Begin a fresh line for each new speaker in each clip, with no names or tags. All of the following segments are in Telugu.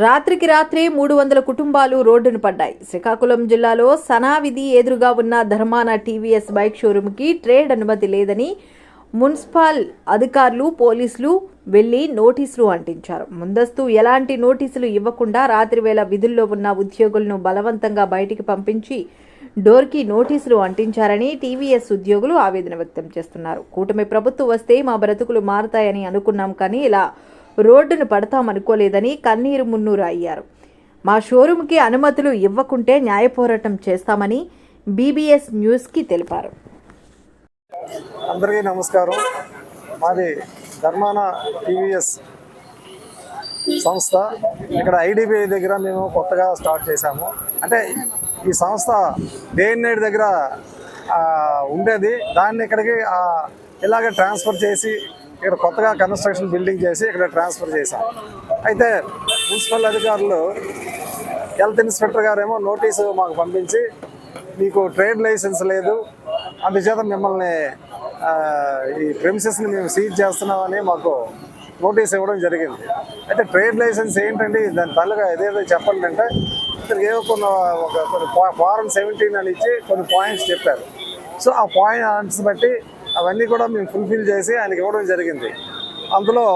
రాత్రికి రాత్రే మూడు వందల కుటుంబాలు రోడ్డును పడ్డాయి. శ్రీకాకుళం జిల్లాలో సనావిధి ఎదురుగా ఉన్న ధర్మాన టీవీఎస్ బైక్ షోరూంకి ట్రేడ్ అనుమతి లేదని మున్సిపల్ అధికారులు పోలీసులు వెళ్ళి నోటీసులు అంటించారు. ముందస్తు ఎలాంటి నోటీసులు ఇవ్వకుండా రాత్రివేళ విధుల్లో ఉన్న ఉద్యోగులను బలవంతంగా బయటికి పంపించి డోర్కి నోటీసులు అంటించారని టీవీఎస్ ఉద్యోగులు ఆవేదన వ్యక్తం చేస్తున్నారు. కూటమి ప్రభుత్వం వస్తే మా బ్రతుకులు మారతాయని అనుకున్నాం కానీ ఇలా రోడ్డును పడతామనుకోలేదని కన్నీరు మున్నూరు అయ్యారు. మా షోరూంకి అనుమతులు ఇవ్వకుంటే న్యాయ పోరాటం చేస్తామని బీబీఎస్ న్యూస్కి తెలిపారు.
అందరికీ నమస్కారం. మాది ధర్మాన టీవీఎస్ సంస్థ. ఇక్కడ ఐడిబిఐ దగ్గర మేము కొత్తగా స్టార్ట్ చేశాము. అంటే ఈ సంస్థ డే అండ్ నైట్ దగ్గర ఉండేది. దాన్ని ఇక్కడికి ఇలాగే ట్రాన్స్ఫర్ చేసి ఇక్కడ కొత్తగా కన్స్ట్రక్షన్ బిల్డింగ్ చేసి ఇక్కడ ట్రాన్స్ఫర్ చేశాం అయితే మున్సిపల్ అధికారులు హెల్త్ ఇన్స్పెక్టర్ గారేమో నోటీసు మాకు పంపించి మీకు ట్రేడ్ లైసెన్స్ లేదు. అందుచేత మిమ్మల్ని ఈ ప్రెమిసెస్ని మేము సీజ్ చేస్తున్నామని మాకు నోటీస్ ఇవ్వడం జరిగింది. అయితే ట్రేడ్ లైసెన్స్ ఏంటండి? దాని తల్లుగా ఏదేదో చెప్పండి అంటే ఇక్కడికి కొన్ని ఒక కొన్ని ఫారం సెవెంటీన్ అని ఇచ్చి కొన్ని పాయింట్స్ చెప్పారు. సో ఆ పాయింట్స్ బట్టి అవన్నీ కూడా మేము ఫుల్ఫిల్ చేసి ఆయనకి ఇవ్వడం జరిగింది. అందులో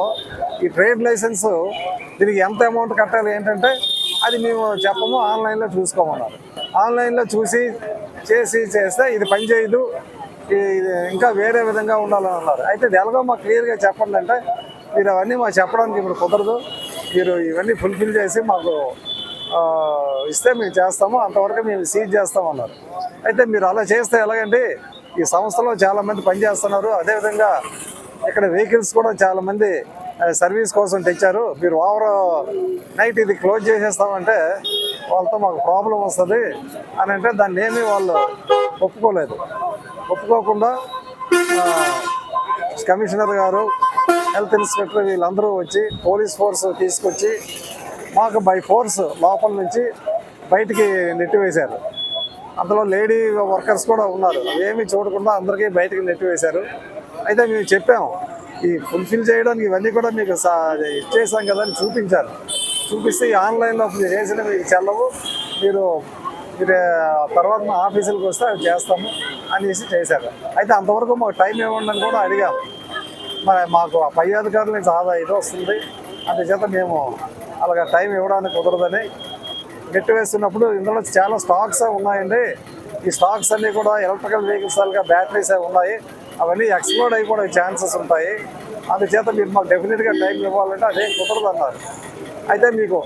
ఈ ట్రేడ్ లైసెన్స్ దీనికి ఎంత అమౌంట్ కట్టాలి ఏంటంటే అది మేము చెప్పము ఆన్లైన్లో చూసుకోమన్నారు. ఆన్లైన్లో చూసి చేసి చేస్తే ఇది పనిచేయదు ఇది ఇంకా వేరే విధంగా ఉండాలని అన్నారు. అయితే ఇది ఎలాగో మాకు క్లియర్గా చెప్పండి అంటే మీరు అవన్నీ మాకు చెప్పడానికి ఇప్పుడు కుదరదు. మీరు ఇవన్నీ ఫుల్ఫిల్ చేసి మాకు ఇస్తే మేము చేస్తాము అంతవరకు మేము సీజ్ చేస్తామన్నారు. అయితే మీరు అలా చేస్తే ఎలాగండి ఈ సంస్థలో చాలామంది పనిచేస్తున్నారు అదేవిధంగా ఇక్కడ వెహికల్స్ కూడా చాలామంది సర్వీస్ కోసం తెచ్చారు. మీరు ఓవర్ నైట్ ఇది క్లోజ్ చేసేస్తామంటే వాళ్ళతో మాకు ప్రాబ్లం వస్తుంది అని అంటే దాన్ని ఏమీ వాళ్ళు ఒప్పుకోలేదు. ఒప్పుకోకుండా కమిషనర్ గారు హెల్త్ ఇన్స్పెక్టర్ వీళ్ళందరూ వచ్చి పోలీస్ ఫోర్స్ తీసుకొచ్చి మాకు బై ఫోర్స్ లోపల నుంచి బయటికి నెట్టివేశారు అందులో లేడీ వర్కర్స్ కూడా ఉన్నారు. ఏమీ చూడకుండా అందరికీ బయటికి నెట్టివేశారు అయితే మేము చెప్పాము ఈ ఫుల్ఫిల్ చేయడానికి ఇవన్నీ కూడా మీకు సా- ఇచ్చేసాం కదా అని చూపించారు. చూపిస్తే ఆన్లైన్లో మీరు చేసిన మీకు చెల్లవు. మీరు మీరు తర్వాత మా ఆఫీసులకు వస్తే అవి చేస్తాము అనేసి చేశారు. అయితే అంతవరకు మాకు టైం ఇవ్వండి అని కూడా అడిగాము మరి మాకు పై అధికారుల నుంచి ఆదా ఇది వస్తుంది. అందుచేత మేము అలాగా టైం ఇవ్వడానికి కుదరదని నెట్ వేస్తున్నప్పుడు ఇందులో చాలా స్టాక్స్ ఉన్నాయండి. ఈ స్టాక్స్ అన్నీ కూడా ఎలక్ట్రికల్ వెహికల్స్ బ్యాటరీస్ ఉన్నాయి. అవన్నీ ఎక్స్ప్లోడ్ అయిపోవడానికి ఛాన్సెస్ ఉంటాయి. అందుచేత మీరు మాకు డెఫినెట్గా టైం ఇవ్వాలంటే అదే కుదరదు అన్నారు అయితే మీకు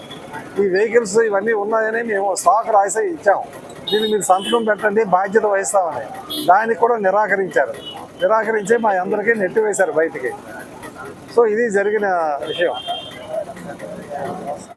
ఈ వెహికల్స్ ఇవన్నీ ఉన్నాయని మేము స్టాక్ రాసి ఇచ్చాము దీన్ని మీరు సంతకం పెట్టండి బాధ్యత వహిస్తామని. దానికి కూడా నిరాకరించారు. నిరాకరించి మా అందరికీ నెట్టి వేశారు బయటికి. సో ఇది జరిగిన విషయం. maravillosa.